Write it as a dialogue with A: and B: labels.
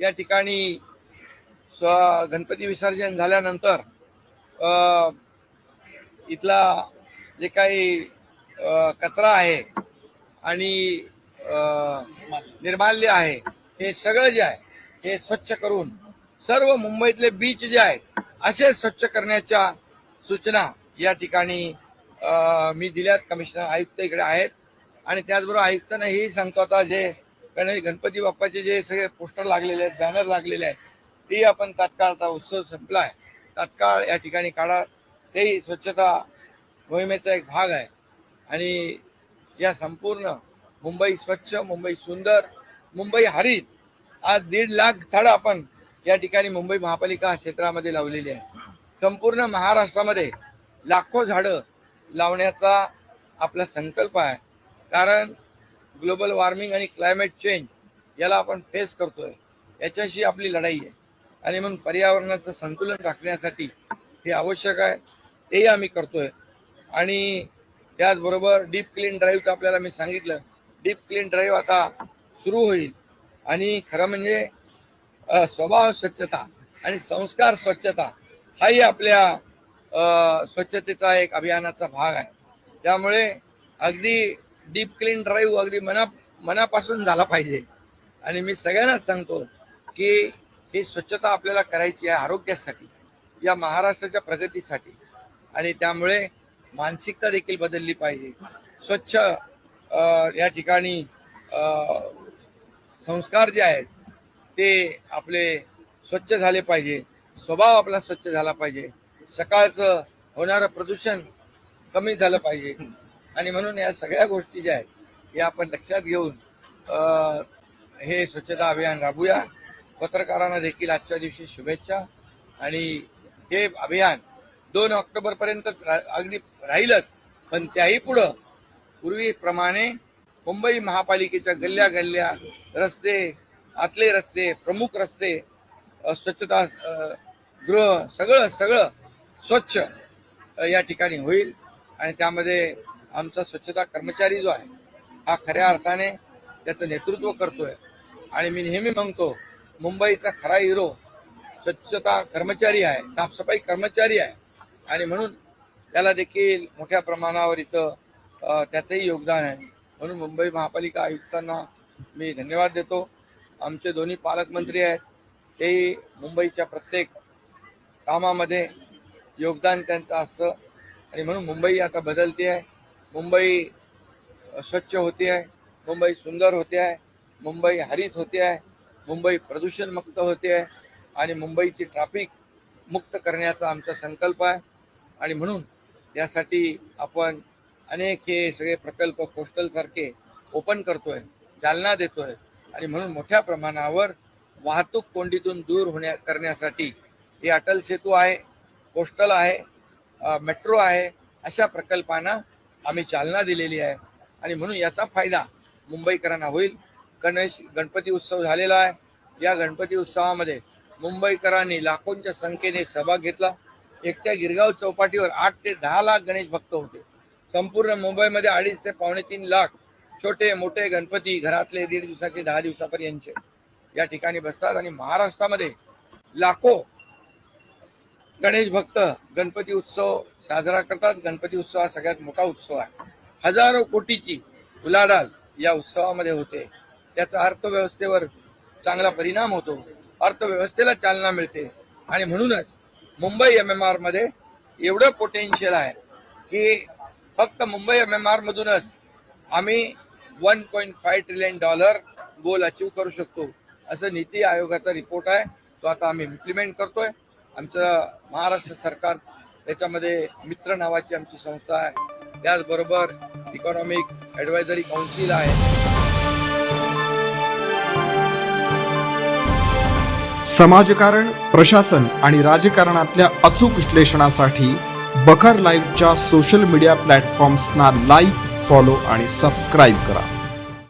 A: या ठिकाणी स्व गणपती विसर्जन झाल्यानंतर इथला जे काही कचरा आहे आणि निर्माल्य आहे हे सगळं जे आहे हे स्वच्छ करून सर्व मुंबईतले बीच जे आहेत असे स्वच्छ करण्याच्या सूचना या ठिकाणी मी दिल्यात. कमिशनर आयुक्त इकडे आहेत. आणि त्याचबरोबर आयुक्तांना हेही सांगतो आता जे गणेश गणपती बाप्पाचे जे सगळे पोस्टर लागलेले आहेत बॅनर लागलेले आहेत ते आपण तात्काळ आता उत्सव संपला आहे तात्काळ या ठिकाणी काढा. तेही स्वच्छता मोहिमेचा एक भाग आहे. आणि या संपूर्ण मुंबई स्वच्छ मुंबई सुंदर मुंबई हरित आज दीड लाख झाडं आपण या ठिकाणी मुंबई महापालिका क्षेत्रामध्ये लावलेली आहे संपूर्ण महाराष्ट्रामध्ये लाखो झाडं लावण्याचा आपला संकल्प आहे. कारण ग्लोबल वॉर्मिंग आणि क्लायमेट चेंज याला आपण फेस करतोय. याच्याशी आपली लढाई आहे. आणि म्हणून पर्यावरणाचं संतुलन राखण्यासाठी हे आवश्यक आहे. तेही आम्ही करतोय. आणि त्याचबरोबर डीप क्लीन ड्राईव्हचं आपल्याला मी सांगितलं. डीप क्लीन ड्राईव्ह आता सुरू होईल. आणि खरं म्हणजे स्वभाव स्वच्छता आणि संस्कार स्वच्छता हाही आपल्या स्वच्छतेचा एक अभियानाचा भाग आहे. त्यामुळे अगदी डीप क्लीन ड्राईव्ह अगदी मना मनापासून झाला पाहिजे. आणि मी सगळ्यांनाच सांगतो की ही स्वच्छता आपल्याला करायची आहे आरोग्यासाठी या महाराष्ट्राच्या प्रगतीसाठी. आणि त्यामुळे मानसिकता देखील बदलली पाहिजे. स्वच्छ या ठिकाणी संस्कार जे आहेत ते आपले स्वच्छ झाले पाहिजे. स्वभाव आपला स्वच्छ झाला पाहिजे. सकाळचं होणारं प्रदूषण कमी झालं पाहिजे. आणि म्हणून या सगळ्या गोष्टी ज्या आहेत या आपण लक्षात घेऊन हे स्वच्छता अभियान राबूया. पत्रकारांना देखील आजच्या दिवशी शुभेच्छा. आणि हे अभियान दोन ऑक्टोबर पर्यंत अगदी राहीलच. पण त्याही पुढं पूर्वीप्रमाणे मुंबई महापालिकेच्या गल्ल्या गल्ल्या रस्ते आतले रस्ते प्रमुख रस्ते स्वच्छता गृह सगळं सगळं स्वच्छ या ठिकाणी होईल. आणि त्यामध्ये आमचा स्वच्छता कर्मचारी जो आहे हा खऱ्या अर्थाने त्याचं नेतृत्व करतोय. आणि मी नेहमी म्हणतो मुंबईचा खरा हिरो स्वच्छता कर्मचारी आहे साफसफाई कर्मचारी आहे. आणि म्हणून त्याला देखील मोठ्या प्रमाणावर इथं त्याचंही योगदान आहे. म्हणून मुंबई महापालिका आयुक्तांना मी धन्यवाद देतो. आमचे दोन्ही पालकमंत्री आहेत तेही मुंबईच्या प्रत्येक कामामध्ये योगदान त्यांचं असतं. आणि म्हणून मुंबई आता बदलते आहे. मुंबई स्वच्छ होते आहे मुंबई सुंदर होते आहे मुंबई हरित होते आहे मुंबई प्रदूषण मुक्त होते आहे आणि मुंबईची ट्रॅफिक मुक्त करण्याचा आमचा संकल्प आहे. आणि म्हणून यासाठी आपण अनेक हे सगळे प्रकल्प कोस्टलसारखे ओपन ओपन करतोय चालना देतोय. आणि म्हणून मोठ्या प्रमाणावर वाहतूक कोंडीतून दूर होण्या करण्यासाठी हे अटल सेतू आहे कोस्टल आहे मेट्रो आहे अशा प्रकल्पांना आम्ही चालना दिलेली आहे. आणि म्हणून याचा फायदा मुंबईकरांना होईल. गणेश गणपती उत्सव झालेला आहे. या गणपती उत्सवामध्ये मुंबईकरांनी लाखोंच्या संख्येने सहभाग घेतला. एकट्या गिरगाव चौपाटीवर आठ ते दहा लाख गणेश भक्त होते. संपूर्ण मुंबईमध्ये अडीच ते पावणे तीन लाख छोटे मोठे गणपती घरातले दीड दिवसाचे दहा दिवसापर्यंतचे. या ठिकाणी बसतात आणि महाराष्ट्रामध्ये लाखो गणेश भक्त गणपती उत्सव साजरा करतात. गणपती उत्सव हा सगळ्यात मोठा उत्सव आहे. हजारो कोटीची उलाढाल या उत्सवामध्ये होते. त्याचा अर्थव्यवस्थेवर चांगला परिणाम होतो. अर्थव्यवस्थेला चालना मिळते. आणि म्हणूनच मुंबई एम एम आरमध्ये एवढं पोटेन्शियल आहे की फक्त मुंबई एम एम आरमधूनच आम्ही one point five trillion dollar goal achieve करू शकतो. असं नीती आयोगाचा रिपोर्ट आहे. तो आता आम्ही इम्प्लिमेंट करतोय. आमचं महाराष्ट्र सरकार त्याच्यामध्ये मित्र नावाची आमची संस्था आहे. त्याचबरोबर इकॉनॉमिक ॲडवायझरी काउन्सिल आहे.
B: समाजकारण प्रशासन आणि राजकारणातल्या अचूक विश्लेषणासाठी बखर लाईव्हच्या सोशल मीडिया प्लॅटफॉर्म्सना लाईक फॉलो आणि सबस्क्राईब करा.